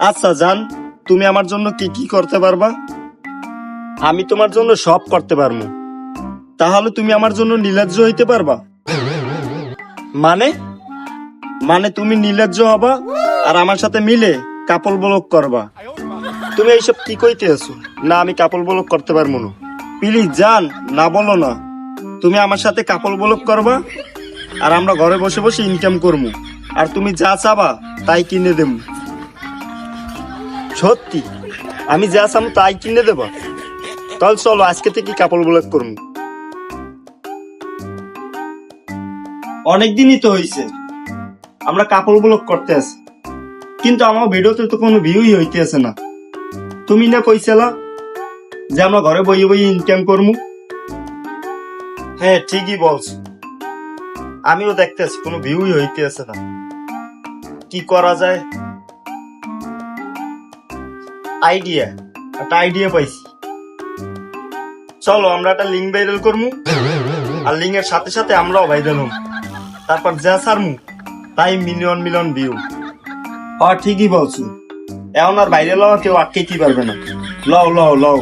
আচ্ছা জান, তুমি আমার জন্য কি কি করতে পারবা? আমি তোমার জন্য সব করতে পারব। তাহলে তুমি আমার জন্য নীলাজ্জ হইতে পারবা? মানে? মানে তুমি নীলাজ্জ হবা আর আমার সাথে মিলে কাপল বলক করবা। তুমি এইসব কি কইতে আছো? না, আমি কাপল বলক করতে পারব না। প্লিজ, জান, না বলো না। তুমি আমার সাথে কাপল বলক করবা আর আমরা ঘরে বসে বসে ইনকাম করব। আর তুমি যা চাবা তাই কিনে দেব। সত্যি। আমি যা চাবো তাই কিনে দেবা। তাহলে চলো, আজকে থেকে কাপড় ব্লক করব অনেকদিনই তো হয়েছে আমরা কাপড় ব্লক করতে আছি। কিন্তু আমার ভিডিওতে তো কোনো ভিউই হইতে আছে না। তুমি না কইছিলা যে আমরা ঘরে বইয়ে বইয়ে ইনকাম করব হ্যাঁ ঠিকই বলছো। আমিও দেখতে আছি কোনো ভিউই হইতে আছে না। কি করা যায়? আইডিয়া একটা আইডিয়া পাইছি। চলো, আমরা একটা লিঙ্ক ভাইরাল করব আর লিঙ্কের সাথে সাথে আমরাও ভাইরাল হব তারপর যা সারমু তাই মিলিয়ন মিলিয়ন ভিউ হ্যাঁ ঠিকই বলছো, এখন আর ভাইরাল হওয়া কেউ কি পারবে না। লও লও লও।